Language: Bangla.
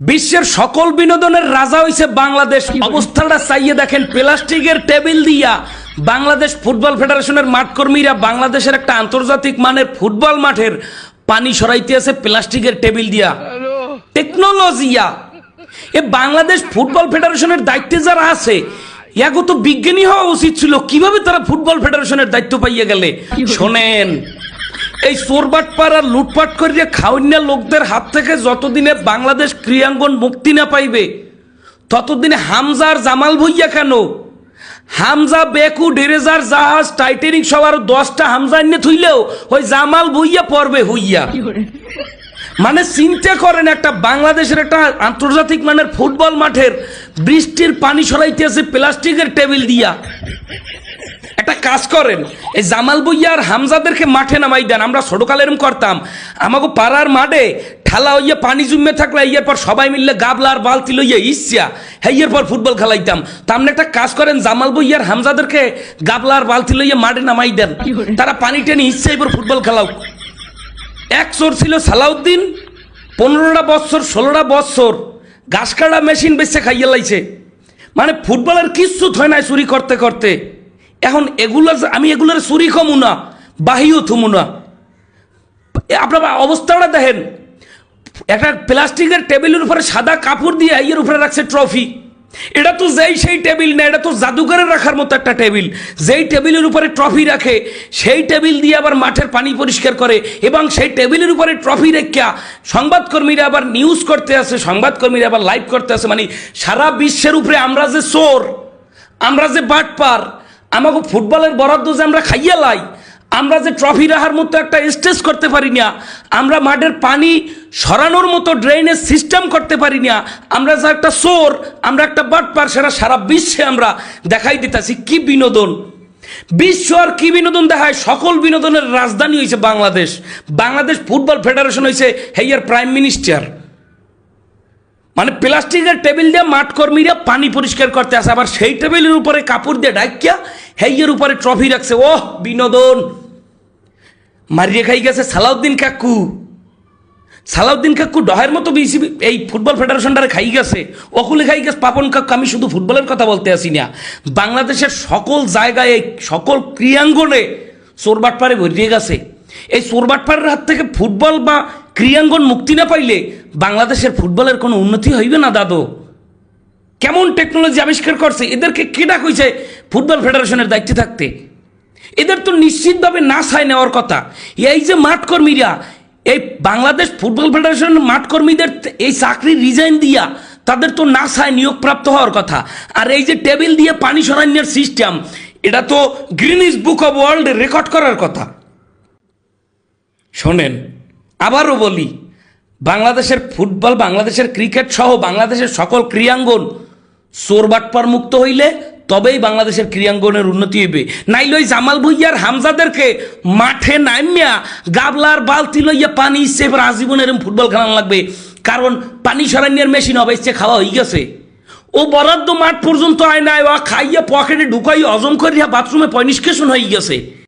বিশ্বের সকল বিনোদনের রাজা হইছে বাংলাদেশ। অবস্থাটা চাইয়ে দেখেন, প্লাস্টিকের টেবিল দিয়া বাংলাদেশ ফুটবল ফেডারেশনের মাঠ কর্মীরা বাংলাদেশের একটা আন্তর্জাতিক মানের ফুটবল মাঠের পানি সরাইতে আছে প্লাস্টিকের টেবিল দিয়া। টেকনোলজিয়া। এ বাংলাদেশ ফুটবল ফেডারেশনের দায়িত্বে যারা আছে, ইয়াগো তো বিজ্ঞানী হওয়া উচিত ছিল। কীভাবে তারা ফুটবল ফেডারেশনের দায়িত্ব পাইয়া গেলে? শোনেন এই চোরবাট পাড়ার লুটপাট করিয়া খাওয়ান্যা লোকদের হাত থেকে যতদিনে বাংলাদেশ ক্রিয়াঙ্গন মুক্তি না পাইবে ততদিনে হামজার জামাল ভুইয়া কেন? হামজা বেকু ডেরেজার জাহাজ টাইটানিক সবার দশটা হামজা এনে থুইলেও ওই জামাল ভুইয়া পড়বে হইয়া। মানে চিন্তা করেন একটা বাংলাদেশের একটা আন্তর্জাতিক মানের ফুটবল মাঠের বৃষ্টির পানি সরাইতে আছে প্লাস্টিকের টেবিল দিয়া। একটা কাজ করেন। এই জামাল বইয়া আর হামজাদেরকে মাঠে নামাই দেন আমরা ছোটকালে এরম করতাম। আমাকে পাড়ার মাঠে ঠেলা হইয়া পানি জমে থাকলে ইয়ের পর সবাই মিললে গাবলা আর বালতি লইয়া ইচ্ছা হেইয়ের পর ফুটবল খেলাইতাম। তা আপনি একটা কাজ করেন জামাল বইয়ার হামজাদেরকে গাবলা আর বালতি লইয়া মাঠে নামাই দেন। তারা পানি টেনে ইচ্ছা এবার ফুটবল খেলাও। এক চোর ছিল সালাউদ্দিন পনেরোটা বৎসর ষোলোটা বৎসর গাছ কাটা মেশিন বেচে খাইয়ে লাইছে। মানে ফুটবলের কিচ্ছু হয় নাই চুরি করতে করতে। এখন এগুলো আমি এগুলোর চুরি কমু না, বাহিও থুমু না। আপনার অবস্থাটা দেখেন, একটা প্লাস্টিকের টেবিলের উপরে সাদা কাপড় দিয়ে এর উপরে রাখছে ট্রফি। এটা তো যেই সেই টেবিল না, এটা তো জাদুঘরে রাখার মতো একটা টেবিল। যেই টেবিলের উপরে ট্রফি রাখে, সেই টেবিল দিয়ে আবার মাঠের পানি পরিষ্কার করে এবং সেই টেবিলের উপরে ট্রফি রেখা সংবাদকর্মীরা আবার নিউজ করতে আসে, সংবাদকর্মীরা আবার লাইভ করতে আসে। মানে সারা বিশ্বের উপরে আমরা যে চোর, আমরা যে বাটপার আমাকে ফুটবলের বরাদ্দ যে আমরা খাইয়া লাই, আমরা যে ট্রফি রাখার মতো একটা স্টেজ করতে পারি না, আমরা মাঠের পানি সরানোর মতো ড্রেনেজ সিস্টেম করতে পারি না, আমরা যে একটা সোর আমরা একটা বাট বাটপার সেটা সারা বিশ্বে আমরা দেখাই দিতেছি। কি বিনোদন? বিশ্ব আর কি বিনোদন দেখায়? সকল বিনোদনের রাজধানী হয়েছে বাংলাদেশ। বাংলাদেশ ফুটবল ফেডারেশন হয়েছে হেয়ার প্রাইম মিনিস্টার। মানে প্লাস্টিকের টেবিল দিয়ে মাঠ কর্মীরা পানি পরিষ্কার করতে আসে, আবার সেই টেবিলের উপরে কাপড় দিয়ে ডাকিয়া হেইয়ের উপরে ট্রফি রাখছে। ওহ, বিনোদন। মারিয়ে খাই গেছে সালাউদ্দিন কাকু। সালাউদ্দিন কাকু ডহের মতো বিসিবি, এই ফুটবল ফেডারেশনটারে খাই গেছে। অকুলে খাই গেছে, পাপন কাকু, আমি শুধু ফুটবলের কথা বলতে আসি না। বাংলাদেশের সকল জায়গায়, এই সকল ক্রিয়াঙ্গনে চোরবাটপাড়ে ভরিয়ে গেছে। এই চোরবাটপাড়ের হাত থেকে ফুটবল বা ক্রিয়াঙ্গন মুক্তি না পাইলে বাংলাদেশের ফুটবলের কোনো উন্নতি হইবে না, দাদু। কেমন টেকনোলজি আবিষ্কার করছে, এদেরকে কেডা কইছে ফুটবল ফেডারেশনের দায়িত্বে থাকতে। এদের তো নিশ্চিতভাবে না সাই নেওয়ার কথা। এই যে মাঠ কর্মীরা এই বাংলাদেশ ফুটবল ফেডারেশনের মাঠ কর্মীদের এই চাকরি রিজাইন দিয়া তাদের তো না সায় নিয়োগপ্রাপ্ত হওয়ার কথা। আর এই যে টেবিল দিয়ে পানি সরানোর সিস্টেম এটা তো Guinness book of world record করার কথা। শোনেন, আবারও বলি, বাংলাদেশের ফুটবল, বাংলাদেশের ক্রিকেট সহ বাংলাদেশের সকল ক্রিয়াঙ্গন চোরবাটপার মুক্ত হইলে তবেই বাংলাদেশের ক্রিয়াঙ্গনের উন্নতি হইবে। নাইলে ওই জামাল ভুইয়ার হামজাদেরকে মাঠে নামিয়া গাবলার বালতি লইয়া পানি ইচ্ছে এবার আজীবন এরম ফুটবল খেলানো লাগবে। কারণ পানি সরানিয়ার মেশিন হবে ইচ্ছে খাওয়া হয়ে গেছে। ও বরাদ্দ মাঠ পর্যন্ত আয় নাই, ও খাইয়া পকেটে ঢুকাই হজম করিয়া বাথরুমে পয় নিষ্কাশন হয়ে গেছে।